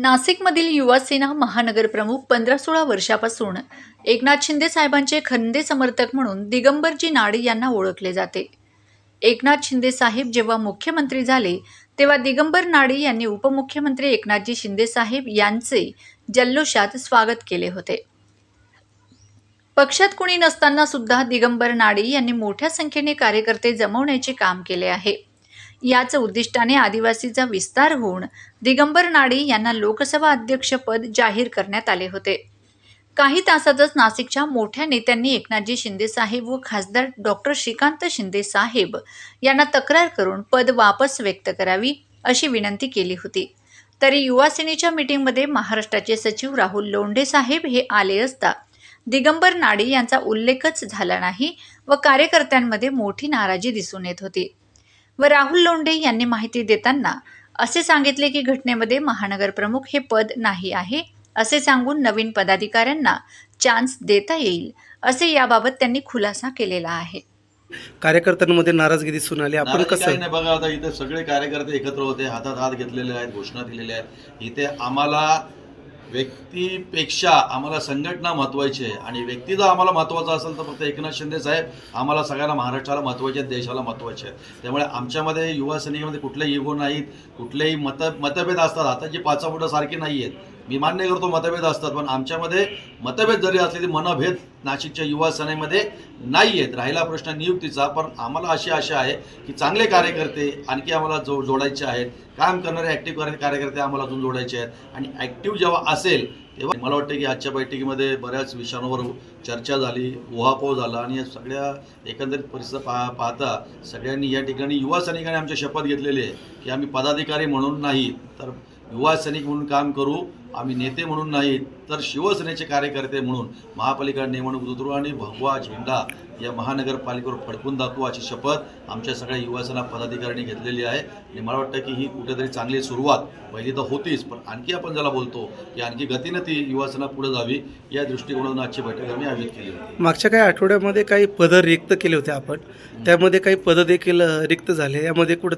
नाशिकमधील युवासेना महानगरप्रमुख पंधरा सोळा वर्षापासून एकनाथ शिंदे साहेबांचे खंदे समर्थक म्हणून दिगंबरजी नाड यांना ओळखले जाते. एकनाथ शिंदे साहेब जेव्हा मुख्यमंत्री झाले तेव्हा दिगंबर नाडी यांनी उपमुख्यमंत्री एकनाथजी शिंदे साहेब यांचे जल्लोषात स्वागत केले होते. पक्षात कुणी नसताना सुद्धा दिगंबर नाडी यांनी मोठ्या संख्येने कार्यकर्ते जमवण्याचे काम केले आहे. याच उद्दिष्टाने आदिवासीचा विस्तार होऊन दिगंबर नाडी यांना लोकसभा अध्यक्षपद जाहीर करण्यात आले होते. काही तासातच नाशिकच्या मोठ्या नेत्यांनी एकनाथजी शिंदे साहेब व खासदार डॉक्टर श्रीकांत शिंदे साहेब यांना तक्रार करून पद वापस व्यक्त करावी अशी विनंती केली होती. तरी युवा सेनेच्या मीटिंगमध्ये महाराष्ट्राचे सचिव राहुल लोंढे साहेब हे आले असता दिगंबर नाडी यांचा उल्लेखच झाला नाही व कार्यकर्त्यांमध्ये मोठी नाराजी दिसून येत होती. व राहुल लोंढे यांनी माहिती देताना असे सांगितले की घटनेमध्ये महानगर प्रमुख हे पद नाही आहे असे सांगून नवीन पदाधिकाऱ्यांना चान्स देता येईल असे याबाबत त्यांनी खुलासा केलेला आहे. कार्यकर्त्यांमध्ये नाराजगी दिसून आली. आपण कसं नाही बघा आता इथे सगळे कार्यकर्ते एकत्र होते हातात हात घेतलेले आहेत घोषणा दिलेल्या आहेत. इथे आम्हाला व्यक्तीपेक्षा आम्हाला संघटना महत्वाची आहे. आणि व्यक्ती जर आम्हाला महत्त्वाचा असेल तर फक्त एकनाथ शिंदे साहेब आम्हाला सगळ्यांना महाराष्ट्राला महत्त्वाचे आहेत देशाला महत्त्वाचे आहेत. त्यामुळे आमच्यामध्ये युवा सैनिकामध्ये कुठलेही इगो नाहीत कुठलेही मत मतभेद असतात. आताची पाचा बोटं सारखी नाही आहेत मी मान्य करतो मतभेद असतात पण आमच्यामध्ये मतभेद जरी असले तरी मनभेद नाशिकच्या युवा सेनेमध्ये नाही आहेत. राहिला प्रश्न नियुक्तीचा पण आम्हाला अशी आशा आहे की चांगले कार्यकर्ते आणखी आम्हाला जो जोडायचे आहेत काम करणारे ॲक्टिव्ह कार्यकर्ते आम्हाला अजून जोडायचे आहेत. आणि ॲक्टिव्ह जेव्हा असेल तेव्हा मला वाटतं की आजच्या बैठकीमध्ये बऱ्याच विषयांवर चर्चा झाली उहापोह झाला आणि या सगळ्या एकंदरीत परिस्थिती पा पाहता सगळ्यांनी या ठिकाणी युवा सैनिकांनी आमच्या शपथ घेतलेली आहे की आम्ही पदाधिकारी म्हणून नाही तर युवा सैनिक म्हणून काम करू आम्ही नेते म्हणून नाही तर शिवसेनेचे कार्यकर्ते म्हणून महापालिका निवडणूक उतरू आणि भगवा झेंडा या महानगरपालिकेवर फडकून दाखवू अशी शपथ आमच्या सगळ्या युवासेना पदाधिकाऱ्यांनी घेतलेली आहे. आणि मला वाटतं की ही कुठेतरी चांगली सुरुवात पहिली तर होतीच पण आणखी आपण ज्याला बोलतो की आणखी गतीनं ती युवासेना पुढे जावी या दृष्टिकोनातून आजची बैठक आम्ही आयोजित केली होती. मागच्या काही आठवड्यामध्ये काही पदं रिक्त केले होते आपण. त्यामध्ये काही पदं देखील रिक्त झाले. यामध्ये कुठं